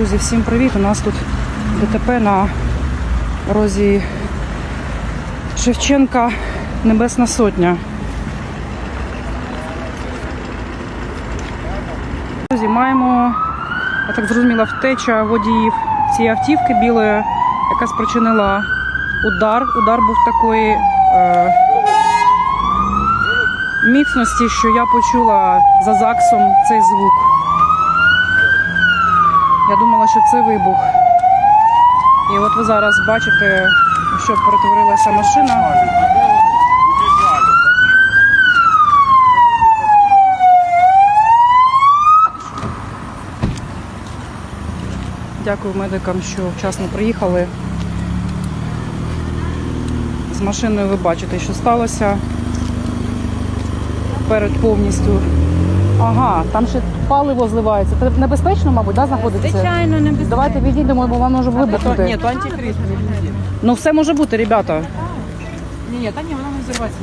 Друзі, всім привіт! У нас тут ДТП на розі Шевченка Небесна Сотня. Друзі, маємо, я так зрозуміла, втеча водіїв цієї автівки білої, яка спричинила удар. Удар був такої е, міцності, що я почула за ЗАГСом цей звук. Я думала, що це вибух. І от ви зараз бачите, що перетворилася машина. Дякую медикам, що вчасно приїхали. З машиною ви бачите, що сталося. Перед повністю. Ага, там ще паливо зливається. Це небезпечно, мабуть, да, знаходиться? Звичайно, небезпечно. Давайте відійдемо, бо вам може вибухнути. Ні, то антифриз. Ну все може бути, ребята. Ні, ні, та ні, вона не взривається.